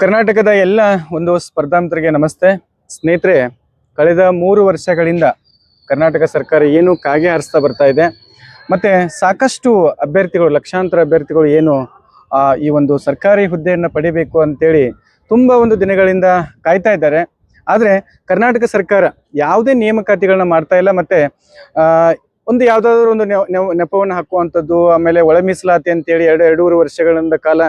ಕರ್ನಾಟಕದ ಎಲ್ಲ ಒಂದು ಸ್ಪರ್ಧಾಂತರಿಗೆ ನಮಸ್ತೆ. ಸ್ನೇಹಿತರೆ, ಕಳೆದ ಮೂರು ವರ್ಷಗಳಿಂದ ಕರ್ನಾಟಕ ಸರ್ಕಾರ ಏನು ಕಾಗೆ ಹಾರಿಸ್ತಾ ಬರ್ತಾ ಇದೆ. ಮತ್ತು ಸಾಕಷ್ಟು ಅಭ್ಯರ್ಥಿಗಳು, ಲಕ್ಷಾಂತರ ಅಭ್ಯರ್ಥಿಗಳು ಏನು ಈ ಒಂದು ಸರ್ಕಾರಿ ಹುದ್ದೆಯನ್ನು ಪಡಿಬೇಕು ಅಂತೇಳಿ ತುಂಬ ಒಂದು ದಿನಗಳಿಂದ ಕಾಯ್ತಾ ಇದ್ದಾರೆ. ಆದರೆ ಕರ್ನಾಟಕ ಸರ್ಕಾರ ಯಾವುದೇ ನೇಮಕಾತಿಗಳನ್ನ ಮಾಡ್ತಾ ಇಲ್ಲ. ಮತ್ತು ಒಂದು ಯಾವ್ದಾದ್ರು ಒಂದು ನೆಪವನ್ನು ಹಾಕುವಂಥದ್ದು, ಆಮೇಲೆ ಒಳ ಮೀಸಲಾತಿ ಅಂತೇಳಿ ಎರಡು, ಎರಡೂವರೆ ವರ್ಷಗಳಿಂದ ಕಾಲ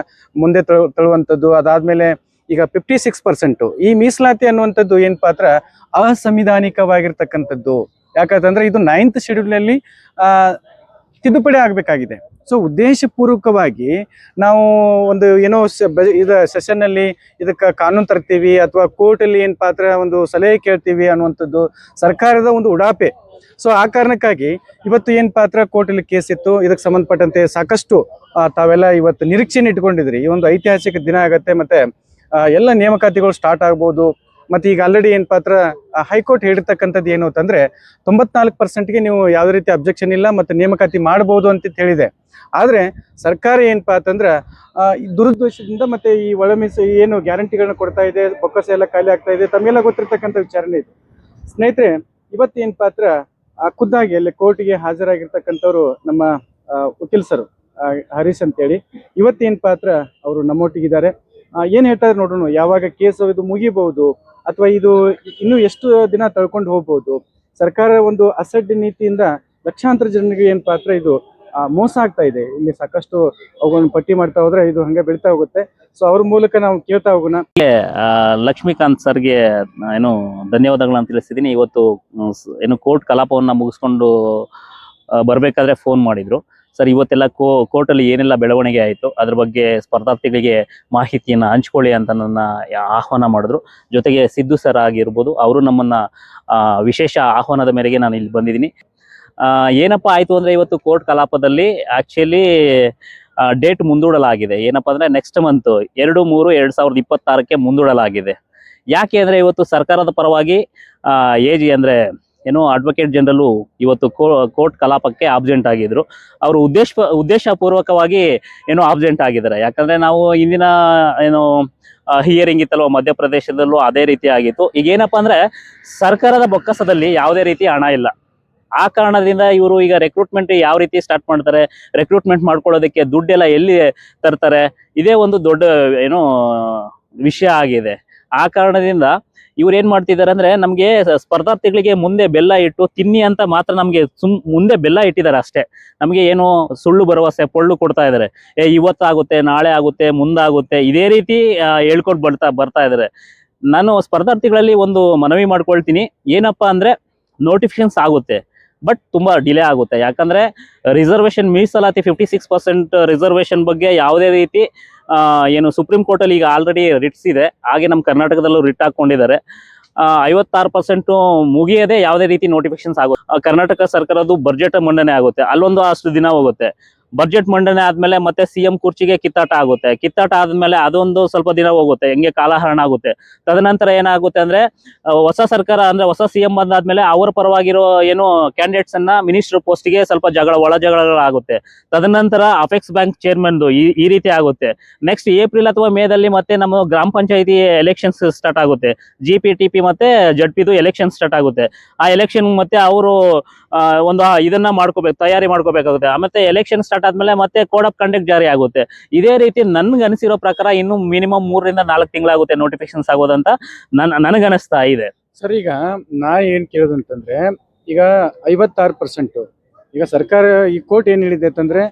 ಮುಂದೆ ತಳುವಂಥದ್ದು, ಅದಾದಮೇಲೆ ಈಗ ಫಿಫ್ಟಿ ಸಿಕ್ಸ್ ಪರ್ಸೆಂಟು ಈ ಮೀಸಲಾತಿ ಅನ್ನುವಂಥದ್ದು ಏನು ಪಾತ್ರ? ಅಸಂವಿಧಾನಿಕವಾಗಿರ್ತಕ್ಕಂಥದ್ದು. ಯಾಕಂತಂದ್ರೆ ಇದು ನೈನ್ತ್ ಶೆಡ್ಯೂಲ್ನಲ್ಲಿ ತಿದ್ದುಪಡಿ ಆಗಬೇಕಾಗಿದೆ. ಸೊ ಉದ್ದೇಶಪೂರ್ವಕವಾಗಿ ನಾವು ಒಂದು ಏನೋ ಇದ ಸೆಷನ್ನಲ್ಲಿ ಇದಕ್ಕೆ ಕಾನೂನು ತರ್ತೀವಿ, ಅಥವಾ ಕೋರ್ಟಲ್ಲಿ ಏನು ಪಾತ್ರ, ಒಂದು ಸಲಹೆ ಕೇಳ್ತೀವಿ ಅನ್ನುವಂಥದ್ದು, ಸರ್ಕಾರದ ಒಂದು ಉಡಾಪೆ ಸೊ ಆ ಕಾರಣಕ್ಕಾಗಿ ಇವತ್ತು ಏನು ಪಾತ್ರ ಕೋರ್ಟಲ್ಲಿ ಕೇಸ್ ಇತ್ತು, ಇದಕ್ಕೆ ಸಂಬಂಧಪಟ್ಟಂತೆ ಸಾಕಷ್ಟು ತಾವೆಲ್ಲ ಇವತ್ತು ನಿರೀಕ್ಷೆನ ಇಟ್ಕೊಂಡಿದ್ರಿ ಈ ಒಂದು ಐತಿಹಾಸಿಕ ದಿನ ಆಗತ್ತೆ, ಮತ್ತೆ ಎಲ್ಲ ನೇಮಕಾತಿಗಳು ಸ್ಟಾರ್ಟ್ ಆಗ್ಬೋದು, ಮತ್ತೆ ಈಗ ಆಲ್ರೆಡಿ ಏನು ಪಾತ್ರ ಹೈಕೋರ್ಟ್ ಹೇಳಿರ್ತಕ್ಕಂಥದ್ದು ಏನು ಅಂತಂದ್ರೆ ತೊಂಬತ್ನಾಲ್ಕು ಪರ್ಸೆಂಟ್ಗೆ ನೀವು ಯಾವುದೇ ರೀತಿ ಅಬ್ಜೆಕ್ಷನ್ ಇಲ್ಲ, ಮತ್ತೆ ನೇಮಕಾತಿ ಮಾಡ್ಬೋದು ಅಂತ ಹೇಳಿದೆ. ಆದರೆ, ಸರ್ಕಾರ ಏನಪ್ಪಾ ಅಂತಂದ್ರೆ ದುರುದ್ದೇಶದಿಂದ ಮತ್ತೆ ಈ ಒಳ ಮೀಸ ಏನು ಗ್ಯಾರಂಟಿಗಳನ್ನ ಕೊಡ್ತಾ ಇದೆ, ಬೊಕ್ಕಸ ಎಲ್ಲ ಖಾಲಿ ಆಗ್ತಾ ಇದೆ, ತಮಗೆಲ್ಲ ಗೊತ್ತಿರ್ತಕ್ಕಂಥ ವಿಚಾರಣೆ ಇದು. ಸ್ನೇಹಿತರೆ ಇವತ್ತೇನ್ ಪಾತ್ರ? ಆ, ಖುದ್ದಾಗಿ ಅಲ್ಲಿ ಕೋರ್ಟ್ಗೆ ಹಾಜರಾಗಿರ್ತಕ್ಕಂಥವ್ರು ನಮ್ಮ ವಕೀಲ್ ಸರ್ ಹರೀಶ್ ಅಂತೇಳಿ. ಇವತ್ತೇನ್ ಪಾತ್ರ? ಅವರು ನಮ್ಮೊಟ್ಟಿಗಿದ್ದಾರೆ. ಏನು ಹೇಳ್ತಾರೆ ನೋಡೋಣ ಯಾವಾಗ ಕೇಸು ಇದು ಮುಗಿಬಹುದು ಅಥವಾ ಇದು ಇನ್ನು ಎಷ್ಟು ದಿನ ತಳ್ಕೊಂಡು ಹೋಗ್ಬೋದು ಸರ್ಕಾರ ಒಂದು ಅಸಡ್ಡೆ ನೀತಿಯಿಂದ ಲಕ್ಷಾಂತರ ಜನರಿಗೆ ಏನ್ ಪಾತ್ರ ಇದು? ಮೋಸ ಆಗ್ತಾ ಇದೆ. ಇಲ್ಲಿ ಸಾಕಷ್ಟು ಅವುಗಳನ್ನ ಪಟ್ಟಿ ಮಾಡ್ತಾ ಹೋದ್ರೆ ಇದು ಹಂಗೆ ಬೆಳಿತಾ ಹೋಗುತ್ತೆ. ಸೊ ಅವ್ರ ಮೂಲಕ ನಾವು ಕೇಳ್ತಾ ಹೋಗೋಣ. ಲಕ್ಷ್ಮೀಕಾಂತ್ ಸರ್ಗೆ ಏನು ಧನ್ಯವಾದಗಳನ್ನ ತಿಳಿಸ್ತಿದ್ದೀನಿ ಇವತ್ತು ಏನು ಕೋರ್ಟ್ ಕಲಾಪವನ್ನ ಮುಗಿಸ್ಕೊಂಡು ಬರಬೇಕಾದ್ರೆ ಫೋನ್ ಮಾಡಿದ್ರು. ಸರ್, ಇವತ್ತೆಲ್ಲ ಕೋ, ಕೋರ್ಟಲ್ಲಿ ಏನೆಲ್ಲ ಬೆಳವಣಿಗೆ ಆಯಿತು, ಅದ್ರ ಬಗ್ಗೆ ಸ್ಪರ್ಧಾರ್ಥಿಗಳಿಗೆ ಮಾಹಿತಿಯನ್ನ ಹಂಚ್ಕೊಳ್ಳಿ ಅಂತ ನನ್ನ ಆಹ್ವಾನ ಮಾಡಿದ್ರು. ಜೊತೆಗೆ ಸಿದ್ದು ಸರ್ ಆಗಿರ್ಬೋದು, ಅವರು ನಮ್ಮನ್ನ ವಿಶೇಷ ಆಹ್ವಾನದ ಮೇರೆಗೆ ನಾನು ಇಲ್ಲಿ ಬಂದಿದ್ದೀನಿ. ಏನಪ್ಪ ಆಯ್ತು ಅಂದ್ರೆ ಇವತ್ತು ಕೋರ್ಟ್ ಕಲಾಪದಲ್ಲಿ ಆಕ್ಚುಲಿ ಡೇಟ್ ಮುಂದೂಡಲಾಗಿದೆ. ಏನಪ್ಪಾ ಅಂದ್ರೆ ನೆಕ್ಸ್ಟ್ ಮಂತ್ ಎರಡು ಮೂರು ಎರಡ್ ಸಾವಿರದ ಇಪ್ಪತ್ತಾರಕ್ಕೆ ಮುಂದೂಡಲಾಗಿದೆ. ಯಾಕೆ ಅಂದ್ರೆ ಇವತ್ತು ಸರ್ಕಾರದ ಪರವಾಗಿ ಎ ಜಿ ಅಂದ್ರೆ ಏನು ಅಡ್ವೊಕೇಟ್ ಜನರಲ್ ಇವತ್ತು ಕೋರ್ಟ್ ಕಲಾಪಕ್ಕೆ ಆಬ್ಸೆಂಟ್ ಆಗಿದ್ರು. ಅವರು ಉದ್ದೇಶ, ಉದ್ದೇಶಪೂರ್ವಕವಾಗಿ ಏನೋ ಆಬ್ಸೆಂಟ್ ಆಗಿದ್ದಾರೆ. ಯಾಕಂದ್ರೆ ನಾವು ಇಂದಿನ ಏನು ಹಿಯರಿಂಗ್ ಇತ್ತಲ್ವ, ಮಧ್ಯಪ್ರದೇಶದಲ್ಲೂ ಅದೇ ರೀತಿ ಆಗಿತ್ತು. ಈಗ ಏನಪ್ಪಾ ಅಂದ್ರೆ ಸರ್ಕಾರದ ಬೊಕ್ಕಸದಲ್ಲಿ ಯಾವುದೇ ರೀತಿ ಹಣ ಇಲ್ಲ. ಆ ಕಾರಣದಿಂದ ಇವರು ಈಗ ರೆಕ್ರೂಟ್ಮೆಂಟ್ ಯಾವ ರೀತಿ ಸ್ಟಾರ್ಟ್ ಮಾಡ್ತಾರೆ ರೆಕ್ರೂಟ್ಮೆಂಟ್ ಮಾಡ್ಕೊಳ್ಳೋದಕ್ಕೆ ದುಡ್ಡೆಲ್ಲ ಎಲ್ಲಿ ತರ್ತಾರೆ, ಇದೇ ಒಂದು ದೊಡ್ಡ, ಏನು, ವಿಷಯ ಆಗಿದೆ. ಆ ಕಾರಣದಿಂದ ಇವ್ರು ಏನ್ ಮಾಡ್ತಿದ್ದಾರೆ ಅಂದ್ರೆ ನಮಗೆ ಸ್ಪರ್ಧಾರ್ಥಿಗಳಿಗೆ ಮುಂದೆ ಬೆಲ್ಲ ಇಟ್ಟು ತಿನ್ನಿ ಅಂತ ಮಾತ್ರ ನಮ್ಗೆ ಸುಮ್, ಮುಂದೆ ಬೆಲ್ಲ ಇಟ್ಟಿದ್ದಾರೆ ಅಷ್ಟೇ. ನಮಗೆ ಏನು ಸುಳ್ಳು ಭರವಸೆ, ಪೊಳ್ಳು ಕೊಡ್ತಾ ಇದ್ದಾರೆ. ಏ, ಇವತ್ತಾಗುತ್ತೆ, ನಾಳೆ ಆಗುತ್ತೆ, ಮುಂದಾಗುತ್ತೆ, ಇದೇ ರೀತಿ ಹೇಳ್ಕೊಂಡು ಬರ್ತಾ ಬರ್ತಾ ಇದ್ದಾರೆ. ನಾನು ಸ್ಪರ್ಧಾರ್ಥಿಗಳಲ್ಲಿ ಒಂದು ಮನವಿ ಮಾಡ್ಕೊಳ್ತೀನಿ. ಏನಪ್ಪಾ ಅಂದ್ರೆ ನೋಟಿಫಿಕೇಶನ್ಸ್ ಆಗುತ್ತೆ. ಬಟ್ ತುಂಬಾ ಡಿಲೇ ಆಗುತ್ತೆ. ಯಾಕಂದ್ರೆ ರಿಸರ್ವೇಶನ್ ಮೀಸಲಾತಿ ಫಿಫ್ಟಿ ಸಿಕ್ಸ್ ಪರ್ಸೆಂಟ್ ರಿಸರ್ವೇಶನ್ ಬಗ್ಗೆ ಯಾವುದೇ ರೀತಿ ಏನು ಸುಪ್ರೀಂ ಕೋರ್ಟ್ ಅಲ್ಲಿ ಈಗ ಆಲ್ರೆಡಿ ರಿಟ್ಸ್ ಇದೆ. ಹಾಗೆ ನಮ್ಮ ಕರ್ನಾಟಕದಲ್ಲೂ ರಿಟ್ ಹಾಕೊಂಡಿದ್ದಾರೆ ಐವತ್ತಾರು ಪರ್ಸೆಂಟ್ ಮುಗಿಯದೆ ಯಾವುದೇ ರೀತಿ ನೋಟಿಫಿಕೇಶನ್ಸ್ ಆಗುತ್ತೆ. ಕರ್ನಾಟಕ ಸರ್ಕಾರದ್ದು ಬಜೆಟ್ ಮಂಡನೆ ಆಗುತ್ತೆ. ಅಲ್ಲೊಂದು ಅಷ್ಟು ದಿನ ಹೋಗುತ್ತೆ. ಬಜೆಟ್ ಮಂಡನೆ ಆದ್ಮೇಲೆ ಮತ್ತೆ ಸಿಎಂ ಕುರ್ಚಿಗೆ ಕಿತ್ತಾಟ ಆಗುತ್ತೆ. ಕಿತ್ತಾಟ ಆದ್ಮೇಲೆ ಅದೊಂದು ಸ್ವಲ್ಪ ದಿನ ಹೋಗುತ್ತೆ. ಹೆಂಗೆ ಕಾಲಹರಣ ಆಗುತ್ತೆ. ತದನಂತರ ಏನಾಗುತ್ತೆ ಅಂದ್ರೆ ಹೊಸ ಸರ್ಕಾರ ಅಂದ್ರೆ ಹೊಸ ಸಿಎಂ ಬಂದಾದ್ಮೇಲೆ ಅವರ ಪರವಾಗಿರೋ ಏನು ಕ್ಯಾಂಡಿಡೇಟ್ಸ್ ಅನ್ನ ಮಿನಿಸ್ಟರ್ ಪೋಸ್ಟ್ಗೆ ಸ್ವಲ್ಪ ಜಗಳ, ಒಳ ಆಗುತ್ತೆ. ತದನಂತರ ಅಪೆಕ್ಸ್ ಬ್ಯಾಂಕ್ ಚೇರ್ಮನ್ ಈ ರೀತಿ ಆಗುತ್ತೆ. ನೆಕ್ಸ್ಟ್ ಏಪ್ರಿಲ್ ಅಥವಾ ಮೇದಲ್ಲಿ ಮತ್ತೆ ನಮ್ಮ ಗ್ರಾಮ ಪಂಚಾಯತಿ ಎಲೆಕ್ಷನ್ಸ್ ಸ್ಟಾರ್ಟ್ ಆಗುತ್ತೆ. ಜಿ ಪಿ ಟಿ ಪಿ ಮತ್ತೆ ಜಡ್ ಪಿದು ಎಲೆಕ್ಷನ್ ಸ್ಟಾರ್ಟ್ ಆಗುತ್ತೆ. ಆ ಎಲೆಕ್ಷನ್ ಮತ್ತೆ ಅವರು ಒಂದು ಇದನ್ನ ಮಾಡ್ಕೋಬೇಕು, ತಯಾರಿ ಮಾಡ್ಕೋಬೇಕಾಗುತ್ತೆ. ಮತ್ತೆ ಎಲೆಕ್ಷನ್ ಸ್ಟಾರ್ಟ್ ಆದ್ಮೇಲೆ ಮತ್ತೆ ಕೋಡ್ ಆಫ್ ಕಂಡಕ್ಟ್ ಜಾರಿ ಆಗುತ್ತೆ. ಇದೇ ರೀತಿ ನನ್ಗೆ ಅನಿಸಿರೋ ಪ್ರಕಾರ ಇನ್ನು ಮಿನಿಮಮ್ ಮೂರರಿಂದ ನಾಲ್ಕು ತಿಂಗಳಾಗುತ್ತೆ ನೋಟಿಫಿಕೇಶನ್ಸ್ ಆಗೋದಂತ ನನ್ ನನಗನಿಸ್ತಾ ಇದೆ. ಸರ್, ಈಗ ನಾ ಏನ್ ಕೇಳೋದು ಅಂತಂದ್ರೆ ಈಗ ಐವತ್ತಾರು ಪರ್ಸೆಂಟ್ ಈಗ ಸರ್ಕಾರ ಈ ಕೋರ್ಟ್ ಏನ್ ಹೇಳಿದೆ ಅಂತಂದ್ರೆ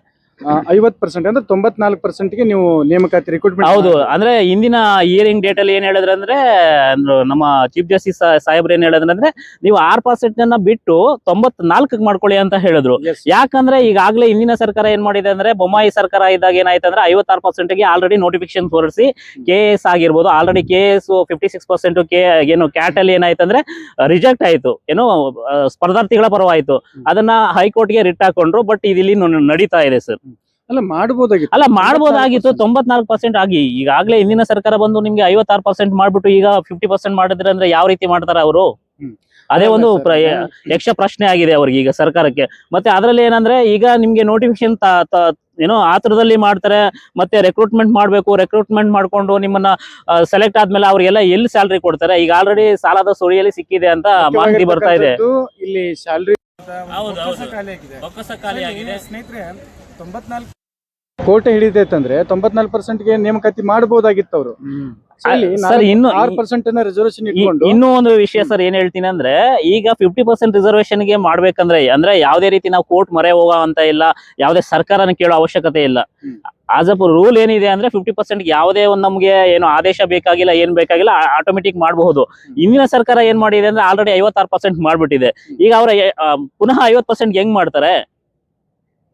ಐವತ್ ಪರ್ಸೆಂಟ್ ಅಂದ್ರೆ ತೊಂಬತ್ನಾಲ್ಕು ಪರ್ಸೆಂಟ್ಗೆ ನೀವು ನೇಮಕಾತಿ ರಿಕ್ರೂಟ್ಮೆಂಟ್ ಹೌದು. ಅಂದ್ರೆ ಇಂದಿನ ಇಯರಿಂಗ್ ಡೇಟ್ ಅಲ್ಲಿ ಏನ್ ಹೇಳಿದ್ರೆ ಅಂದ್ರೆ ನಮ್ಮ ಚೀಫ್ ಜಸ್ಟಿಸ್ ಸಾಹೇಬ್ರು ಏನ್ ಹೇಳಿದ್ರೆ ಅಂದ್ರೆ ನೀವು ಆರ್ ಪರ್ಸೆಂಟ್ ಅನ್ನ ಬಿಟ್ಟು ತೊಂಬತ್ ನಾಲ್ಕಕ್ಕೆ ಮಾಡ್ಕೊಳ್ಳಿ ಅಂತ ಹೇಳಿದ್ರು. ಯಾಕಂದ್ರೆ ಈಗಾಗಲೇ ಇಂದಿನ ಸರ್ಕಾರ ಏನ್ ಮಾಡಿದೆ ಅಂದ್ರೆ ಬೊಮ್ಮಾಯಿ ಸರ್ಕಾರ ಇದ್ದಾಗ ಏನಾಯ್ತು ಅಂದ್ರೆ ಐವತ್ತಾರು ಪರ್ಸೆಂಟ್ಗೆ ಆಲ್ರೆಡಿ ನೋಟಿಫಿಕೇಶನ್ ಹೊರಡಿಸಿ ಕೆ ಎಸ್ ಆಗಿರ್ಬೋದು. Already K S fifty six percent K ಏನು ಕ್ಯಾಟ್ ಅಲ್ಲಿ ಏನಾಯ್ತು ಅಂದ್ರೆ ರಿಜೆಕ್ಟ್ ಆಯ್ತು. ಏನು ಸ್ಪರ್ಧಾರ್ಥಿಗಳ ಪರವಾಯಿತು. ಅದನ್ನ ಹೈಕೋರ್ಟ್ಗೆ ರಿಟ್ ಹಾಕೊಂಡ್ರು ಬಟ್ ಇಲ್ಲಿ ನಡೀತಾ ಇದೆ ಸರ್. ಅಲ್ಲ ಮಾಡಬಹುದಾಗಿತ್ತು ಅಲ್ಲ ಮಾಡಬಹುದಾಗಿತ್ತು ತೊಂಬತ್ನಾಲ್ಕು ಪರ್ಸೆಂಟ್ ಆಗಿ. ಈಗಾಗಲೇ ಹಿಂದಿನ ಸರ್ಕಾರ ಬಂದು ನಿಮ್ಗೆ ಐವತ್ತಾರು ಪರ್ಸೆಂಟ್ ಮಾಡ್ಬಿಟ್ಟು ಈಗ ಫಿಫ್ಟಿ ಪರ್ಸೆಂಟ್ ಮಾಡಿದ್ರೆ ಅಂದ್ರೆ ಯಾವ ರೀತಿ ಮಾಡ್ತಾರ ಅವರು? ಅದೇ ಒಂದು ಯಕ್ಷ ಪ್ರಶ್ನೆ ಆಗಿದೆ ಅವ್ರಿಗೆ ಈಗ ಸರ್ಕಾರಕ್ಕೆ. ಮತ್ತೆ ಅದರಲ್ಲಿ ಏನಂದ್ರೆ ಈಗ ನಿಮ್ಗೆ ನೋಟಿಫಿಕೇಶನ್ ಏನೋ ಆತರದಲ್ಲಿ ಮಾಡ್ತಾರೆ ಮತ್ತೆ ರೆಕ್ರೂಟ್ಮೆಂಟ್ ಮಾಡ್ಬೇಕು ರೆಕ್ರೂಟ್ಮೆಂಟ್ ಮಾಡ್ಕೊಂಡು ನಿಮ್ಮನ್ನ ಸೆಲೆಕ್ಟ್ ಆದ್ಮೇಲೆ ಅವ್ರಿಗೆಲ್ಲ ಎಲ್ಲಿ ಸ್ಯಾಲ್ರಿ ಕೊಡ್ತಾರೆ? ಈಗ ಆಲ್ರೆಡಿ ಸಾಲದ ಸುಳಿಯಲ್ಲಿ ಸಿಕ್ಕಿದೆ ಅಂತ ಮಾಹಿತಿ ಬರ್ತಾ ಇದೆ. ಇಲ್ಲಿ ಸ್ಯಾಲ್ರಿ. ಖಾಲಿ ಆಗಿದೆ. ಸ್ನೇಹಿತರೆ ತೊಂಬತ್ನಾಲ್ಕು ಕೋಟೆ ಹಿಡಿತೈತಂದ್ರೆ ತೊಂಬತ್ನಾಲ್ಕು ಪರ್ಸೆಂಟ್ಗೆ ನೇಮಕಾತಿ ಮಾಡಬಹುದಾಗಿತ್ತು ಅವರು ಸರ್ ಇನ್ನು ಆರು ಪರ್ಸೆಂಟ್ ರಿಸರ್ವೇಶನ್ ಇ- ಇಟ್ಕೊಂಡು ಇನ್ನೂ ಒಂದು ವಿಷಯ ಸರ್ ಏನ್ ಹೇಳ್ತೀನಿ ಅಂದ್ರೆ ಈಗ ಫಿಫ್ಟಿ ಪರ್ಸೆಂಟ್ ರಿಸರ್ವೇಶನ್ಗೆ ಮಾಡ್ಬೇಕಂದ್ರೆ ಅಂದ್ರೆ ಯಾವ್ದೇ ರೀತಿ ನಾವು ಕೋರ್ಟ್ ಮೊರೆ ಹೋಗೋ ಅಂತ ಇಲ್ಲ ಯಾವ್ದೇ ಸರ್ಕಾರನ ಕೇಳೋ ಅವಶ್ಯಕತೆ ಇಲ್ಲ. ಆಸ್ ಅ ರೂಲ್ ಏನಿದೆ ಅಂದ್ರೆ ಫಿಫ್ಟಿ ಪರ್ಸೆಂಟ್ ಯಾವುದೇ ಒಂದು ನಮ್ಗೆ ಏನು ಆದೇಶ ಬೇಕಾಗಿಲ್ಲ ಏನ್ ಬೇಕಾಗಿಲ್ಲ ಆಟೋಮೆಟಿಕ್ ಮಾಡಬಹುದು. ಇಂದಿನ ಸರ್ಕಾರ ಏನ್ ಮಾಡಿದೆ ಅಂದ್ರೆ ಆಲ್ರೆಡಿ ಐವತ್ತಾರು ಪರ್ಸೆಂಟ್ ಮಾಡ್ಬಿಟ್ಟಿದೆ. ಈಗ ಅವ್ರ ಪುನಃ ಐವತ್ ಪರ್ಸೆಂಟ್ ಹೆಂಗ್ ಮಾಡ್ತಾರೆ?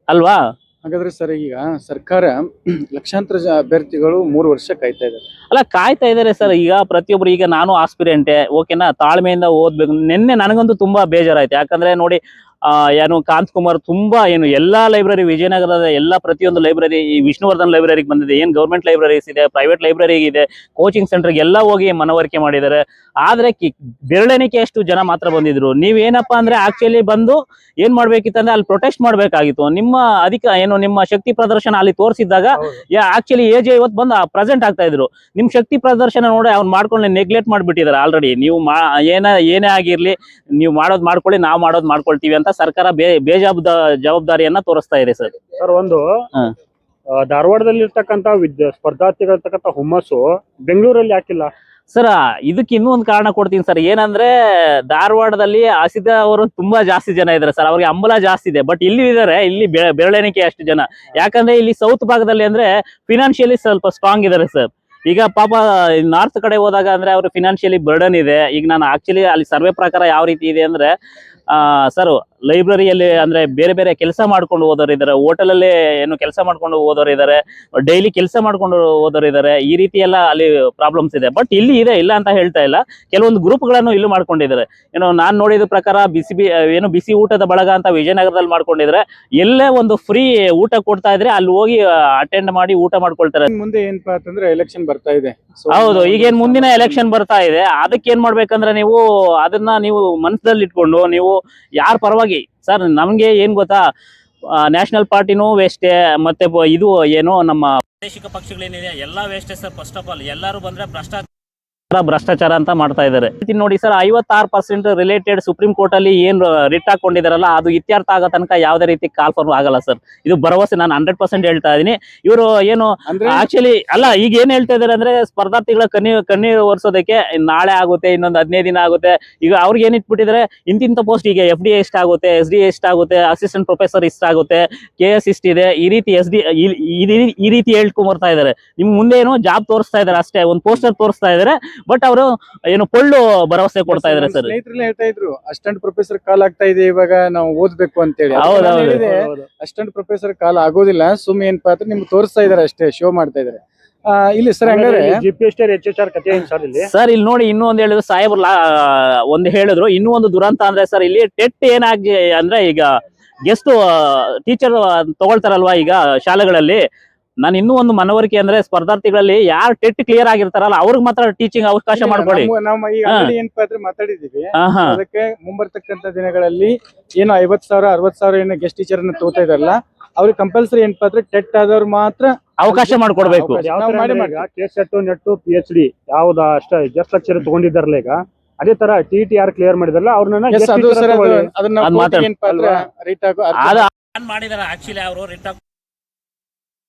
ಅಲ್ವಾ? ಹಾಗಾದ್ರೆ ಸರ್, ಈಗ ಸರ್ಕಾರ ಲಕ್ಷಾಂತರ ಅಭ್ಯರ್ಥಿಗಳು ಮೂರು ವರ್ಷ ಕಾಯ್ತಾ ಇದ್ದಾರೆ. ಅಲ್ಲ, ಕಾಯ್ತಾ ಇದಾರೆ ಸರ್. ಈಗ ಪ್ರತಿಯೊಬ್ರು, ಈಗ ನಾನು ಆಸ್ಪಿರೆಂಟೆ ಓಕೆನಾ ತಾಳ್ಮೆಯಿಂದ ಓದ್ಬೇಕು. ನಿನ್ನೆ ನನಗಂತೂ ತುಂಬಾ ಬೇಜಾರಾಯ್ತು. ಯಾಕಂದ್ರೆ ನೋಡಿ ಆ ಏನು ಕಾಂತ್ ಕುಮಾರ್ ತುಂಬಾ ಏನು ಎಲ್ಲಾ ಲೈಬ್ರರಿ ವಿಜಯನಗರದ ಎಲ್ಲಾ ಪ್ರತಿಯೊಂದು ಲೈಬ್ರರಿ ಈ ವಿಷ್ಣುವರ್ಧನ್ ಲೈಬ್ರರಿಗೆ ಬಂದಿದೆ ಏನ್ ಗೌರ್ಮೆಂಟ್ ಲೈಬ್ರರೀಸ್ ಇದೆ ಪ್ರೈವೇಟ್ ಲೈಬ್ರರಿ ಇದೆ ಕೋಚಿಂಗ್ ಸೆಂಟರ್ ಎಲ್ಲ ಹೋಗಿ ಮನವರಿಕೆ ಮಾಡಿದ್ದಾರೆ. ಆದ್ರೆ ಬೆರಳೆಣಿಕೆ ಅಷ್ಟು ಜನ ಮಾತ್ರ ಬಂದಿದ್ರು. ನೀವೇನಪ್ಪಾ ಅಂದ್ರೆ ಆಕ್ಚುಲಿ ಬಂದು ಏನ್ ಮಾಡ್ಬೇಕಿತ್ತಂದ್ರೆ ಅಲ್ಲಿ ಪ್ರೊಟೆಸ್ಟ್ ಮಾಡ್ಬೇಕಾಗಿತ್ತು. ನಿಮ್ಮ ಅಧಿಕ ಏನು ನಿಮ್ಮ ಶಕ್ತಿ ಪ್ರದರ್ಶನ ಅಲ್ಲಿ ತೋರಿಸಿದಾಗ ಆಕ್ಚುಲಿ ಏಜ್ ಜೆ ಇವತ್ತು ಬಂದು ಪ್ರೆಸೆಂಟ್ ಆಗ್ತಾ ಇದ್ರು. ನಿಮ್ ಶಕ್ತಿ ಪ್ರದರ್ಶನ ನೋಡಿ ಅವ್ನು ಮಾಡ್ಕೊಂಡು ನೆಗ್ಲೆಕ್ಟ್ ಮಾಡ್ಬಿಟ್ಟಿದ್ದಾರೆ ಆಲ್ರೆಡಿ ನೀವು ಮಾ ಏನ ಏನೇ ಆಗಿರ್ಲಿ ನೀವು ಮಾಡೋದ್ ಮಾಡ್ಕೊಳ್ಳಿ ನಾವು ಮಾಡೋದ್ ಮಾಡ್ಕೊಳ್ತೀವಿ ಅಂತ ಸರ್ಕಾರ ಬೇ ಬೇಜವಾಬ್ದ ಜವಾಬ್ದಾರಿಯನ್ನ ತೋರಿಸ್ತಾ ಇದೆ ಸರ್. ಸರ್ ಒಂದು ಹಾ. ಆ, ಧಾರವಾಡದಲ್ಲಿ ಇರ್ತಕ್ಕಂತ ವಿದ್ಯಾ ಸ್ಪರ್ಧಾರ್ಥಿಗಳಿರ್ತಕ್ಕಂಥ ಹುಮ್ಮಸ್ಸು ಬೆಂಗಳೂರಲ್ಲಿ ಹಾಕಿಲ್ಲ ಸರ್ ಇದಕ್ಕೆ ಇನ್ನೂ ಒಂದು ಕಾರಣ ಕೊಡ್ತೀನಿ ಸರ್. ಏನಂದ್ರೆ ಧಾರವಾಡದಲ್ಲಿ ಹಸಿದ ಅವರು ತುಂಬಾ ಜಾಸ್ತಿ ಜನ ಇದ್ದಾರೆ ಸರ್. ಅವ್ರಿಗೆ ಅಂಬಲ ಜಾಸ್ತಿ ಇದೆ. ಬಟ್ ಇಲ್ಲಿ ಇದಾರೆ ಇಲ್ಲಿ ಬೆ- ಬೆರಳೆಣಿಕೆ ಅಷ್ಟು ಜನ. ಯಾಕಂದ್ರೆ ಇಲ್ಲಿ ಸೌತ್ ಭಾಗದಲ್ಲಿ ಅಂದ್ರೆ ಫಿನಾನ್ಷಿಯಲಿ ಸ್ವಲ್ಪ ಸ್ಟ್ರಾಂಗ್ ಇದಾರೆ ಸರ್. ಈಗ ಪಾಪ ನಾರ್ತ್ ಕಡೆ ಹೋದಾಗ ಅಂದ್ರೆ ಅವ್ರ ಫಿನಾನ್ಷಿಯಲಿ ಬರ್ಡನ್ ಇದೆ. ಈಗ ನಾನು ಆಕ್ಚುಲಿ ಅಲ್ಲಿ ಸರ್ವೆ ಪ್ರಕಾರ ಯಾವ ರೀತಿ ಇದೆ ಅಂದ್ರೆ ಆ ಸರ್ ಲೈಬ್ರರಿಯಲ್ಲಿ ಅಂದ್ರೆ ಬೇರೆ ಬೇರೆ ಕೆಲಸ ಮಾಡ್ಕೊಂಡು ಓದೋರು ಇದಾರೆ ಹೋಟೆಲಲ್ಲಿ ಏನು ಕೆಲಸ ಮಾಡ್ಕೊಂಡು ಓದೋರು ಇದಾರೆ ಡೈಲಿ ಕೆಲಸ ಮಾಡ್ಕೊಂಡು ಓದೋರು ಇದ್ದಾರೆ ಈ ರೀತಿ ಎಲ್ಲ ಅಲ್ಲಿ ಪ್ರಾಬ್ಲಮ್ಸ್ ಇದೆ. ಬಟ್ ಇಲ್ಲಿ ಇದೆ ಇಲ್ಲ ಅಂತ ಹೇಳ್ತಾ ಇಲ್ಲ. ಕೆಲವೊಂದು ಗ್ರೂಪ್ಗಳನ್ನು ಇಲ್ಲೂ ಮಾಡ್ಕೊಂಡಿದ್ದಾರೆ. ಏನೋ ನಾನ್ ನೋಡಿದ ಪ್ರಕಾರ ಬಿಸಿ ಬಿ ಏನು ಬಿಸಿ ಊಟದ ಬಳಗ ಅಂತ ವಿಜಯನಗರದಲ್ಲಿ ಮಾಡ್ಕೊಂಡಿದ್ರೆ ಎಲ್ಲೇ ಒಂದು ಫ್ರೀ ಊಟ ಕೊಡ್ತಾ ಇದ್ರೆ ಅಲ್ಲಿ ಹೋಗಿ ಅಟೆಂಡ್ ಮಾಡಿ ಊಟ ಮಾಡ್ಕೊಳ್ತಾರೆ. ಮುಂದೆ ಏನಪ್ಪಾ ಅಂತಂದ್ರೆ ಎಲೆಕ್ಷನ್ ಬರ್ತಾ ಇದೆ. ಹೌದು ಈಗೇನ್ ಮುಂದಿನ ಎಲೆಕ್ಷನ್ ಬರ್ತಾ ಇದೆ. ಅದಕ್ಕೆ ಏನ್ ಮಾಡ್ಬೇಕಂದ್ರೆ ನೀವು ಅದನ್ನ ನೀವು ಮನಸ್ಸಲ್ಲಿ ಇಟ್ಕೊಂಡು ನೀವು ಯಾರ ಪರವಾಗಿ ಸರ್, ನಮಗೆ ಏನ್ ಗೊತ್ತಾ? ನ್ಯಾಷನಲ್ ಪಾರ್ಟಿನೂ ವೇಸ್ಟೇ ಮತ್ತೆ ಇದು ಏನು ನಮ್ಮ ಪ್ರಾದೇಶಿಕ ಪಕ್ಷಗಳೇನಿದೆ, ಎಲ್ಲ ವೇಸ್ಟೇ ಸರ್ ಫಸ್ಟ್ ಆಫ್ ಆಲ್ ಎಲ್ಲರೂ ಬಂದ್ರೆ ಭ್ರಷ್ಟಾಚಾರ ಭ್ರಷ್ಟಾಚಾರ ಅಂತ ಮಾಡ್ತಾ ಇದ್ದಾರೆ. ನೋಡಿ ಸರ್ ಐವತ್ತಾರು ಪರ್ಸೆಂಟ್ ರಿಲೇಟೆಡ್ ಸುಪ್ರೀಂ ಕೋರ್ಟ್ ಅಲ್ಲಿ ಏನ್ ರಿಟ್ ಹಾಕೊಂಡಿದಾರಲ್ಲ ಅದು ಇತ್ಯರ್ಥ ಆಗೋ ತನಕ ಯಾವುದೇ ರೀತಿ ಕಾಲ್ ಫಾರ್ಮ್ ಆಗಲ್ಲ ಸರ್. ಇದು ಭರವಸೆ ನಾನು ಹಂಡ್ರೆಡ್ ಪರ್ಸೆಂಟ್ ಹೇಳ್ತಾ ಇದೀನಿ. ಇವರು ಏನು ಆಕ್ಚುಲಿ ಅಲ್ಲ ಈಗ ಏನ್ ಹೇಳ್ತಾ ಇದಾರೆ ಅಂದ್ರೆ ಸ್ಪರ್ಧಾರ್ಥಿಗಳ ಕಣ್ಣೀರ್ ಕಣ್ಣೀರು ಒರ್ಸೋದಕ್ಕೆ ನಾಳೆ ಆಗುತ್ತೆ ಇನ್ನೊಂದು ಹದಿನೈದು ದಿನ ಆಗುತ್ತೆ. ಈಗ ಅವ್ರಿಗೆ ಏನ್ ಇಟ್ಬಿಟ್ಟಿದ್ರೆ ಇಂತಿಂತ ಪೋಸ್ಟ್ ಈಗ ಎಫ್ ಡಿ ಎಷ್ಟಾಗುತ್ತೆ ಎಸ್ ಡಿ ಎಷ್ಟಾಗುತ್ತೆ ಅಸಿಸ್ಟೆಂಟ್ ಪ್ರೊಫೆಸರ್ ಇಷ್ಟ ಆಗುತ್ತೆ ಕೆ ಎಸ್ ಇಷ್ಟಿದೆ ಈ ರೀತಿ ಎಸ್ ಡಿ ಈ ರೀತಿ ಹೇಳ್ಕೊಂಡ್ ಬರ್ತಾ ಇದಾರೆ. ನಿಮ್ ಮುಂದೆ ಏನೋ ಜಾಬ್ ತೋರಿಸ್ತಾ ಇದಾರೆ ಅಷ್ಟೇ ಒಂದು ಪೋಸ್ಟರ್ ತೋರಿಸ್ತಾ ಇದಾರೆ ಬಟ್ ಅವರು ಏನು ಪೊಳ್ಳು ಭರವಸೆ ಕೊಡ್ತಾ ಇದಾರೆ ಸರ್. ಸ್ನೇಹಿತರೆಲ್ಲ ಹೇಳ್ತಾ ಇದ್ರು ಅಸಿಸ್ಟೆಂಟ್ ಪ್ರೊಫೆಸರ್ ಕಾಲ್ ಆಗ್ತಾ ಇದೆ ಇವಾಗ ನಾವು ಓದ್ಬೇಕು ಅಂತ ಹೇಳಿ ಹೌದು, ಹೌದು. ಅಸಿಸ್ಟೆಂಟ್ ಪ್ರೊಫೆಸರ್ ಕಾಲ್ ಆಗೋದಿಲ್ಲ ಸುಮ್ ಏನ್ ಅಂದ್ರೆ ನಿಮ್ಗೆ ತೋರಿಸ್ತಾ ಇದಾರೆ ಅಷ್ಟೇ ಶೋ ಮಾಡ್ತಾ ಇದಾರೆ. ಇಲ್ಲಿ ಸರ್ ಹಂಗಾದ್ರೆ G P S H H R ಕಥೆ ಏನ್ ಸರ್ ಇಲ್ಲಿ? ಸರ್ ಇಲ್ಲಿ ನೋಡಿ ಇನ್ನೂ ಒಂದ್ ಹೇಳಿದ್ರು ಸಾಹೇಬ್ರು ಲಾ ಒಂದು ಹೇಳಿದ್ರು ಇನ್ನೂ ಒಂದು ದುರಂತ ಅಂದ್ರೆ ಸರ್ ಇಲ್ಲಿ ಟೆಟ್ ಏನಾಗಿ ಅಂದ್ರೆ ಈಗ ಗೆಸ್ಟ್ ಟೀಚರ್ ತಗೊಳ್ತಾರಲ್ವಾ ಈಗ ಶಾಲೆಗಳಲ್ಲಿ? ನಾನು ಇನ್ನೂ ಒಂದು ಮನವರಿಕೆ ಅಂದ್ರೆ ಸ್ಪರ್ಧಾರ್ಥಿಗಳಲ್ಲಿ ಯಾರು ಟೆಟ್ ಕ್ಲಿಯರ್ ಆಗಿರ್ತಾರಲ್ಲ ಅವ್ರಿಗೆ ಮಾತ್ರ ಟೀಚಿಂಗ್ ಅವಕಾಶ ಮಾಡ್ಕೊಡಿ. ನಮ್ಮ- ಈಗ already ಏನಪ್ಪಾ ಅಂದ್ರೆ ಮಾತಾಡಿದೀವಿ ಅದಕ್ಕೆ ಮುಂಬರ್ತಕ್ಕಂತ ದಿನಗಳಲ್ಲಿ ಏನು ಐವತ್ ಸಾವಿರ ಅರವತ್ ಸಾವಿರ ಏನು ಗೆಸ್ಟ್ ಟೀಚರ್ ಅನ್ನ ತಗೋತಾ ಇದಾರಲ್ಲ ಅವ್ರಿಗೆ ಕಂಪಲ್ಸರಿ ಏನಪ್ಪಾ ಅಂದ್ರೆ ಟೆಟ್ ಆದವ್ರು ಮಾತ್ರ ಅವಕಾಶ ಮಾಡ್ಕೊಡ್ಬೇಕು. ಯಾವ ನಾವು ತರ ಮಾಡಿ ಅಂದ್ರೆ ಈಗ K set net P H D ಯಾವ್ದ ಅಷ್ಟ ಜಸ್ಟ್ ಲೆಕ್ಚರ್ ತಗೊಂಡಿದ್ದಾರಲ್ಲ ಈಗ ಅದೇ ತರ ಟಿ ಟಿ ಆರ್ ಕ್ಲಿಯರ್ ಮಾಡಿದಾರಲ್ಲ ಅವ್ರನ್ನ Yes, ಅದು sir, ಅದು- ಅದನ್ನ ಮಾತಾಡ್- ಏನಪ್ಪಾ ಅಂದ್ರೆ rate ಮಾಡಿದಾರೆ ಆಕ್ಚುಲಿ ಅವರು ರಿಟ್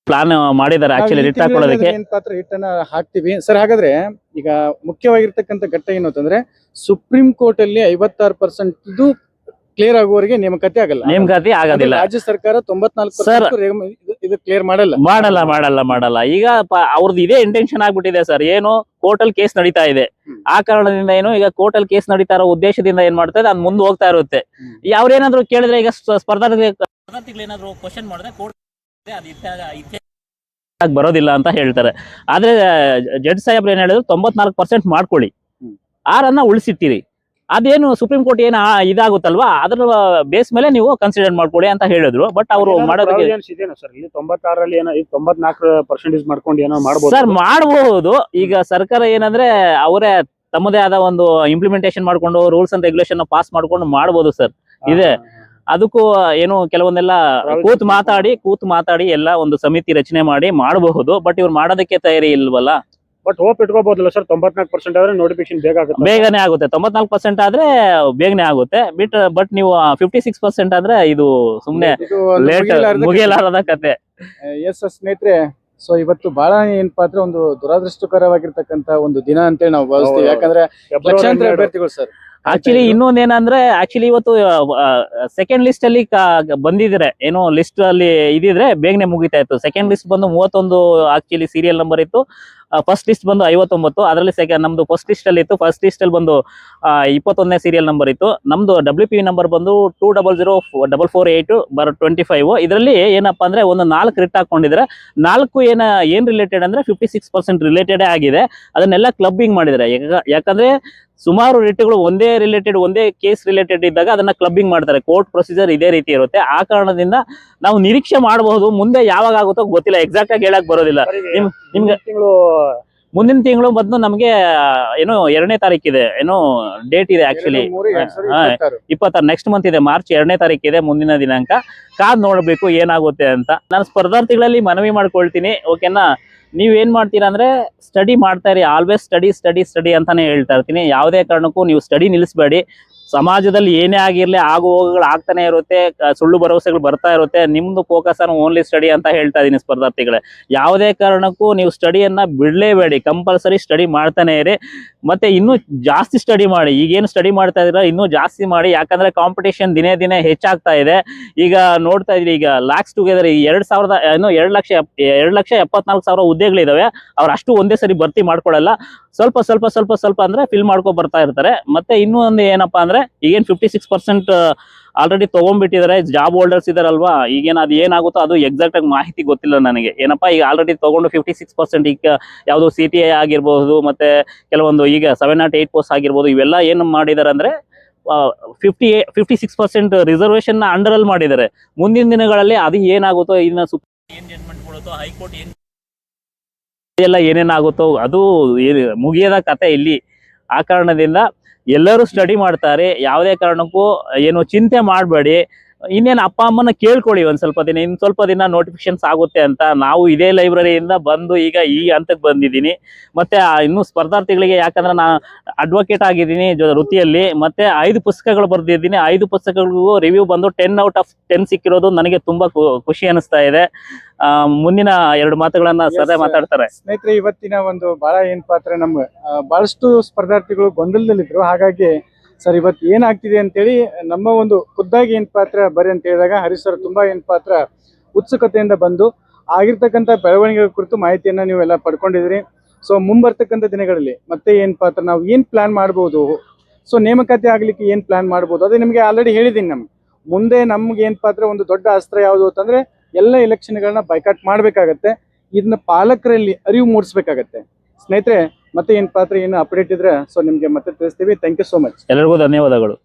ಪ್ಲಾನ್ ಮಾಡಿದ್ದಾರೆ. ಆಕ್ಚುಲಿ ಹಿಟ್ ಹಾಕೊಳ್ಳೋದಕ್ಕೆ ಪಾತ್ರ ಹಿಟ್ಟನ್ನ ಹಾಕ್ತಿವಿ. ಸರ್ ಹಾಗಾದ್ರೆ ಈಗ ಮುಖ್ಯವಾಗಿರ್ತಕ್ಕಂಥ ಘಟ್ಟ ಏನು ಅಂತಂದ್ರೆ ಸುಪ್ರೀಂ ಕೋರ್ಟ್ ಅಲ್ಲಿ ಐವತ್ತಾರು ಪರ್ಸೆಂಟ್ ಇದು ಕ್ಲಿಯರ್ ಆಗುವವರೆಗೆ ನೇಮಕಾತಿ ಆಗಲ್ಲ. ನೇಮಕಾತಿ ಆಗೋದಿಲ್ಲ. ರಾಜ್ಯ ಸರ್ಕಾರ ತೊಂಬತ್ನಾಲ್ಕು Sir. ಇದು ಕ್ಲಿಯರ್ ಮಾಡಲ್ಲ. ಮಾಡಲ್ಲ ಮಾಡಲ್ಲ ಮಾಡಲ್ಲ. ಈಗ ಅವ್ರದ್ದು ಇದೇ ಇಂಟೆನ್ಷನ್ ಆಗ್ಬಿಟ್ಟಿದೆ ಸರ್ ಏನು? ಕೋರ್ಟ್ ಅಲ್ಲಿ ಕೇಸ್ ನಡೀತಾ ಇದೆ. ಆ ಕಾರಣದಿಂದ ಏನು? ಈಗ ಕೋರ್ಟ್ ಅಲ್ಲಿ ಕೇಸ್ ನಡೀತಾ ಇರೋ ಉದ್ದೇಶದಿಂದ ಏನ್ ಮಾಡ್ತಾ ಇದೆ? ಅದ್ ಮುಂದೆ ಹೋಗ್ತಾ ಇರುತ್ತೆ. ಅವ್ರೇನಾದ್ರು ಕೇಳಿದ್ರೆ ಈಗ ಸ್ಪರ್ಧಾರ್ಥಿಗಳೇನಾದ್ರು ಕ್ವಶನ್ ಮಾಡಿದ್ರೆ ಕೋರ್ಟ್ ಬರೋದಿಲ್ಲ ಅಂತ ಹೇಳ್ತಾರೆ. ಆದ್ರೆ ಜಡ್ ಸಾಹೇಬ್ರು ಏನ್ ಹೇಳಿದ್ರು ತೊಂಬತ್ನಾಲ್ಕು ಪರ್ಸೆಂಟ್ ಮಾಡ್ಕೊಳ್ಳಿ. ಆರನ್ನ ಉಳಿಸಿಟ್ಟಿರಿ ಅದೇನು ಸುಪ್ರೀಂ ಕೋರ್ಟ್ ಏನ ಇದಾಗುತ್ತಲ್ವಾ? ಅದ್ರ ಬೇಸ್ ಮೇಲೆ ನೀವು ಕನ್ಸಿಡರ್ ಮಾಡ್ಕೊಳ್ಳಿ ಅಂತ ಹೇಳಿದ್ರು. ಬಟ್ ಅವರು ಮಾಡೋದಕ್ಕೆ ಇದೇನಾ ಸರ್? ಇಲ್ಲಿ ತೊಂಬತ್ತಾರಲ್ಲಿ ಏನೋ ಇದು ತೊಂಬತ್ನಾಲ್ಕು ಪರ್ಸೆಂಟೇಜ್ ಮಾಡ್ಕೊಂಡು ಏನೋ ಮಾಡಬಹುದು ಸರ್ ಮಾಡಬಹುದು ಈಗ ಸರ್ಕಾರ ಏನಂದ್ರೆ ಅವರೇ ತಮ್ಮದೇ ಆದ ಒಂದು ಇಂಪ್ಲಿಮೆಂಟೇಷನ್ ಮಾಡ್ಕೊಂಡು ರೂಲ್ಸ್ ಅಂಡ್ ರೆಗ್ಯುಲೇಷನ್ ಪಾಸ್ ಮಾಡ್ಕೊಂಡು ಮಾಡಬಹುದು ಸರ್ ಇದೆ. ಅದಕ್ಕೂ ಏನು ಕೆಲವೊಂದೆಲ್ಲ ಕೂತ್ ಮಾತಾಡಿ ಕೂತ್ ಮಾತಾಡಿ ಎಲ್ಲ ಒಂದು ಸಮಿತಿ ರಚನೆ ಮಾಡಿ ಮಾಡಬಹುದು ಬಟ್ ಇವ್ರು ಮಾಡೋದಕ್ಕೆ ತಯಾರಿ ಇಲ್ವಲ್ಲ? ಬಟ್ ಹೋಪ್ ಇಟ್ಕೋಬಹುದಲ್ಲ ಸರ್ ತೊಂಬತ್ನಾಲ್ಕು ಪರ್ಸೆಂಟ್ ಆದ್ರೆ ನೋಟಿಫಿಕೇಶನ್ ಬೇಗ ಆಗುತ್ತೆ. ಬೇಗನೆ ಆಗುತ್ತೆ. ತೊಂಬತ್ನಾಲ್ಕು ಪರ್ಸೆಂಟ್ ಆದ್ರೆ ಬೇಗನೆ ಆಗುತ್ತೆ. ಬಿಟ್ ಬಟ್ ನೀವು ಫಿಫ್ಟಿ ಸಿಕ್ಸ್ ಪರ್ಸೆಂಟ್ ಆದ್ರೆ ಇದು ಸುಮ್ನೆ ಲೇಟ್ ಮುಗಿಯಲಾರದ ಕತೆ. ಎಸ್ ಸ್ನೇಹಿತರೆ ಸೊ ಇವತ್ತು ಬಹಳ ಏನಪ್ಪಾ ಅಂದ್ರೆ ಒಂದು ದುರದೃಷ್ಟಕರವಾಗಿರ್ತಕ್ಕಂತ ಒಂದು ದಿನ ಅಂತೇಳಿ ನಾವು ಭಾವಿಸ್ತೀವಿ. ಯಾಕಂದ್ರೆ ಲಕ್ಷಾಂತರ ಅಭ್ಯರ್ಥಿಗಳು ಸರ್ ಆಕ್ಚುಲಿ ಇನ್ನೊಂದ್ ಏನಂದ್ರೆ ಆಕ್ಚುಲಿ ಇವತ್ತು ಸೆಕೆಂಡ್ ಲಿಸ್ಟ್ ಅಲ್ಲಿ ಬಂದಿದ್ರೆ ಏನೋ ಲಿಸ್ಟ್ ಅಲ್ಲಿ ಇದಿದ್ರೆ ಬೇಗನೆ ಮುಗಿತಾ ಇತ್ತು ಸೆಕೆಂಡ್ ಲಿಸ್ಟ್ ಬಂದು ಮೂವತ್ತೊಂದು ಆಕ್ಚುಲಿ ಸೀರಿಯಲ್ ನಂಬರ್ ಇತ್ತು. ಫಸ್ಟ್ ಲಿಸ್ಟ್ ಬಂದು ಐವತ್ತೊಂಬತ್ತು ಅದರಲ್ಲಿ ಸೆಕೆಂಡ್ ನಮ್ದು ಫಸ್ಟ್ ಲಿಸ್ಟ್ ಅಲ್ಲಿ ಇತ್ತು. ಫಸ್ಟ್ ಲಿಸ್ಟ್ ಅಲ್ಲಿ ಬಂದು ಇಪ್ಪತ್ತೊಂದನೇ ಸೀರಿಯಲ್ ನಂಬರ್ ಇತ್ತು. ನಮ್ದು ಡಬ್ಲ್ಯೂ ಪಿ ನಂಬರ್ ಬಂದು two double zero double four eight ಬರ್ ಟ್ವೆಂಟಿ ಫೈವ್ ಇದರಲ್ಲಿ ಏನಪ್ಪಾ ಅಂದ್ರೆ ಒಂದು ನಾಲ್ಕು ರಿಟ್ ಹಾಕೊಂಡಿದ್ರೆ ನಾಲ್ಕು ಏನ ಏನ್ ರಿಲೇಟೆಡ್ ಅಂದ್ರೆ ಫಿಫ್ಟಿ ಸಿಕ್ಸ್ ಪರ್ಸೆಂಟ್ ರಿಲೇಟೆಡ್ ಆಗಿದೆ. ಅದನ್ನೆಲ್ಲ ಕ್ಲಬ್ಬಿಂಗ್ ಮಾಡಿದ್ರೆ. ಯಾಕಂದ್ರೆ ಸುಮಾರು ರಿಟ್ಗಳು ಒಂದೇ ರಿಲೇಟೆಡ್ ಒಂದೇ ಕೇಸ್ ರಿಲೇಟೆಡ್ ಇದ್ದಾಗ ಅದನ್ನ ಕ್ಲಬ್ಬಿಂಗ್ ಮಾಡ್ತಾರೆ. ಕೋರ್ಟ್ ಪ್ರೊಸೀಜರ್ ಇದೇ ರೀತಿ ಇರುತ್ತೆ. ಆ ಕಾರಣದಿಂದ ನಾವು ನಿರೀಕ್ಷೆ ಮಾಡಬಹುದು ಮುಂದೆ ಯಾವಾಗ ಆಗುತ್ತೋ ಗೊತ್ತಿಲ್ಲ. ಎಕ್ಸಾಕ್ಟ್ ಆಗಿ ಹೇಳಕ್ ಬರೋದಿಲ್ಲ. ನಿಮ್- ನಿಮ್ಗೆ- ತಿಂಗಳು ಮುಂದಿನ ತಿಂಗಳು ಬಂದು ನಮಗೆ ಏನೋ ಎರಡನೇ ತಾರೀಕಿದೆ ಏನೋ ಡೇಟ್ ಇದೆ ಆಕ್ಚುಲಿ. ಇಪ್ಪತ್ತಾರು. ಇಪ್ಪತ್ತಾರು. ನೆಕ್ಸ್ಟ್ ಮಂತ್ ಇದೆ. ಮಾರ್ಚ್ ಎರಡನೇ ತಾರೀಕಿದೆ ಮುಂದಿನ ದಿನಾಂಕ. ಕಾದ್ ನೋಡಬೇಕು ಏನಾಗುತ್ತೆ ಅಂತ. ನಾನು ಸ್ಪರ್ಧಾರ್ಥಿಗಳಲ್ಲಿ ಮನವಿ ಮಾಡ್ಕೊಳ್ತೀನಿ. ಓಕೆನಾ ನೀವ್ ಏನ್ ಮಾಡ್ತೀರಾ ಅಂದ್ರೆ ಸ್ಟಡಿ ಮಾಡ್ತಾ ಇರಿ ಆಲ್ವೇಸ್ ಸ್ಟಡಿ ಸ್ಟಡಿ ಸ್ಟಡಿ ಅಂತಾನೆ ಹೇಳ್ತಾ ಇರ್ತೀನಿ. ಯಾವುದೇ ಕಾರಣಕ್ಕೂ ನೀವು ಸ್ಟಡಿ ನಿಲ್ಲಿಸಬೇಡಿ. ಸಮಾಜದಲ್ಲಿ ಏನೇ ಆಗಿರ್ಲಿ ಆಗು ಹೋಗುಗಳು ಆಗ್ತಾನೆ ಇರುತ್ತೆ ಸುಳ್ಳು ಭರವಸೆಗಳು ಬರ್ತಾ ಇರುತ್ತೆ. ನಿಮ್ದು ಫೋಕಸ್ ಅನ್ನು ಓನ್ಲಿ ಸ್ಟಡಿ ಅಂತ ಹೇಳ್ತಾ ಇದ್ದೀನಿ ಸ್ಪರ್ಧಾರ್ಥಿಗಳೇ. ಯಾವುದೇ ಕಾರಣಕ್ಕೂ ನೀವು ಸ್ಟಡಿಯನ್ನ ಬಿಡಲೇಬೇಡಿ ಕಂಪಲ್ಸರಿ ಸ್ಟಡಿ ಮಾಡ್ತಾನೆ ಇರಿ. ಮತ್ತೆ ಇನ್ನೂ ಜಾಸ್ತಿ ಸ್ಟಡಿ ಮಾಡಿ, ಈಗೇನು ಸ್ಟಡಿ ಮಾಡ್ತಾ ಇದ್ದೀರಾ, ಇನ್ನೂ ಜಾಸ್ತಿ ಮಾಡಿ. ಯಾಕಂದ್ರೆ ಕಾಂಪಿಟೇಷನ್ ದಿನೇ ದಿನೇ ಹೆಚ್ಚಾಗ್ತಾ ಇದೆ. ಈಗ ನೋಡ್ತಾ ಇದ್ರಿ ಈಗ ಲ್ಯಾಕ್ಸ್ ಟುಗೆದರ್ ಎರಡ್ ಸಾವಿರದ ಏನು ಎರಡು ಲಕ್ಷ ಎರಡು ಲಕ್ಷ ಎಪ್ಪತ್ನಾಲ್ಕು ಸಾವಿರ ಹುದ್ದೆಗಳಿದಾವೆ. ಅವ್ರು ಅಷ್ಟು ಒಂದೇ ಸರಿ ಭರ್ತಿ ಮಾಡ್ಕೊಳಲ್ಲ ಸ್ವಲ್ಪ ಸ್ವಲ್ಪ ಸ್ವಲ್ಪ ಸ್ವಲ್ಪ ಅಂದ್ರೆ ಫಿಲ್ ಮಾಡ್ಕೊ ಬರ್ತಾ ಇರ್ತಾರೆ. ಮತ್ತೆ ಇನ್ನೂ ಒಂದು ಏನಪ್ಪಾ ಅಂದ್ರೆ ಈಗೇನು ಫಿಫ್ಟಿ ಸಿಕ್ಸ್ ಪರ್ಸೆಂಟ್ ಆಲ್ರೆಡಿ ತಗೊಂಡ್ಬಿಟ್ಟಿದ್ದಾರೆ. ಜಾಬ್ ಹೋಲ್ಡರ್ಸ್ ಇದಾರಲ್ವಾ? ಈಗೇನು ಅದು ಏನಾಗುತ್ತೋ ಅದು ಎಕ್ಸಾಕ್ಟ್ ಆಗಿ ಮಾಹಿತಿ ಗೊತ್ತಿಲ್ಲ ನನಗೆ. ಏನಪ್ಪಾ, ಈಗ ಆಲ್ರೆಡಿ ತಗೊಂಡು ಫಿಫ್ಟಿ ಸಿಕ್ಸ್ ಪರ್ಸೆಂಟ್ ಈಗ ಯಾವುದು ಸಿ ಟಿ ಐ ಆಗಿರ್ಬೋದು, ಮತ್ತೆ ಕೆಲವೊಂದು ಈಗ ಸೆವೆನ್ ನಾಟ್ ಏಟ್ ಪೋಸ್ಟ್ ಆಗಿರ್ಬೋದು, ಇವೆಲ್ಲ ಏನು ಮಾಡಿದ್ದಾರೆ ಅಂದ್ರೆ ಫಿಫ್ಟಿ ಫಿಫ್ಟಿ ಸಿಕ್ಸ್ ಪರ್ಸೆಂಟ್ ರಿಸರ್ವೇಶನ್ನ ಅಂಡರ್ ಅಲ್ಲಿ ಮಾಡಿದ್ದಾರೆ. ಮುಂದಿನ ದಿನಗಳಲ್ಲಿ ಅದು ಏನಾಗುತ್ತೋ ಇದನ್ನ ಏನ್ ಜಡ್ಜ್ಮೆಂಟ್ ಕೊಡುತ್ತೋ, ಹೈಕೋರ್ಟ್ ಏನ್ ಎಲ್ಲ ಏನೇನಾಗುತ್ತೋ ಅದು ಮುಗಿಯದ ಕತೆ ಇಲ್ಲಿ. ಆ ಕಾರಣದಿಂದ ಎಲ್ಲರೂ ಸ್ಟಡಿ ಮಾಡ್ತಾರೆ. ಯಾವುದೇ ಕಾರಣಕ್ಕೂ ಏನು ಚಿಂತೆ ಮಾಡಬೇಡಿ. ಇನ್ನೇನು ಅಪ್ಪ ಅಮ್ಮನ ಕೇಳ್ಕೊಳ್ಳಿ ಒಂದ್ ಸ್ವಲ್ಪ ದಿನ ಇನ್ ಸ್ವಲ್ಪ ದಿನ ನೋಟಿಫಿಕೇಶನ್ಸ್ ಆಗುತ್ತೆ ಅಂತ. ನಾವು ಇದೇ ಲೈಬ್ರರಿಯಿಂದ ಬಂದು ಈಗ ಈ ಹಂತಕ್ಕೆ ಬಂದಿದ್ದೀನಿ. ಮತ್ತೆ ಆ ಇನ್ನು ಸ್ಪರ್ಧಾರ್ಥಿಗಳಿಗೆ ಯಾಕಂದ್ರೆ ನಾ ಅಡ್ವೊಕೇಟ್ ಆಗಿದ್ದೀನಿ ಜೊ- ವೃತ್ತಿಯಲ್ಲಿ. ಮತ್ತೆ ಐದು ಪುಸ್ತಕಗಳು ಬರೆದಿದ್ದೀನಿ. ಐದು ಪುಸ್ತಕಗಳಿಗೂ ರಿವ್ಯೂ ಬಂದು ಟೆನ್ ಔಟ್ ಆಫ್ ಟೆನ್ ಸಿಕ್ಕಿರೋದು ನನಗೆ ತುಂಬಾ ಖುಷಿ ಅನಿಸ್ತಾ ಇದೆ. ಆ, ಮುಂದಿನ ಎರಡು ಮಾತುಗಳನ್ನ ಸದಾ ಮಾತಾಡ್ತಾರೆ. ಸ್ನೇಹಿತರೆ ಇವತ್ತಿನ ಒಂದು ಬಹಳ ಏನಪ್ಪಾ ಅಂದ್ರೆ ನಮ್ಗೆ. ಬಹಳಷ್ಟು ಸ್ಪರ್ಧಾರ್ಥಿಗಳು ಗೊಂದಲದಲ್ಲಿದ್ರು. ಹಾಗಾಗಿ ಸರ್, ಇವತ್ತು ಏನಾಗ್ತಿದೆ ಅಂತೇಳಿ ನಮ್ಮ ಒಂದು ಖುದ್ದಾಗಿ ಏನು ಪಾತ್ರ ಬರ್ರಿ ಅಂತ ಹೇಳಿದಾಗ ಹರೀಶ್ ಸರ್ ತುಂಬಾ ಏನು ಪಾತ್ರ ಉತ್ಸುಕತೆಯಿಂದ ಬಂದು ಆಗಿರ್ತಕ್ಕಂಥ ಬೆಳವಣಿಗೆಗಳ ಕುರಿತು ಮಾಹಿತಿಯನ್ನ ನೀವೆಲ್ಲ ಪಡ್ಕೊಂಡಿದ್ರಿ ಸೊ ಮುಂಬರ್ತಕ್ಕಂಥ ದಿನಗಳಲ್ಲಿ ಮತ್ತೆ ಏನು ಪಾತ್ರ, ನಾವು ಏನ್ ಪ್ಲಾನ್ ಮಾಡ್ಬೋದು? ಸೊ ನೇಮಕಾತಿ ಆಗ್ಲಿಕ್ಕೆ ಏನ್ ಪ್ಲಾನ್ ಮಾಡ್ಬೋದು? ಅದೇ ನಿಮಗೆ ಆಲ್ರೆಡಿ ಹೇಳಿದ್ದೀನಿ ನಮ್ಗೆ ಮುಂದೆ ನಮ್ಗೆ ಏನು ಪಾತ್ರ, ಒಂದು ದೊಡ್ಡ ಅಸ್ತ್ರ ಯಾವುದು ಅಂತಂದ್ರೆ ಎಲ್ಲ ಎಲೆಕ್ಷನ್ಗಳನ್ನ ಬೈಕಾಟ್ ಮಾಡಬೇಕಾಗತ್ತೆ. ಇದನ್ನ ಪಾಲಕರಲ್ಲಿ ಅರಿವು ಮೂಡಿಸ್ಬೇಕಾಗತ್ತೆ. ಸ್ನೇಹಿತರೆ ಮತ್ತೆ ಏನ್ ಪಾತ್ರ ಏನು ಅಪ್ಡೇಟ್ ಇದ್ರೆ ಸೊ ನಿಮ್ಗೆ ಮತ್ತೆ ತಿಳಿಸ್ತೀವಿ. ಥ್ಯಾಂಕ್ ಯು ಸೋ ಮಚ್ ಎಲ್ಲರಿಗೂ ಧನ್ಯವಾದಗಳು.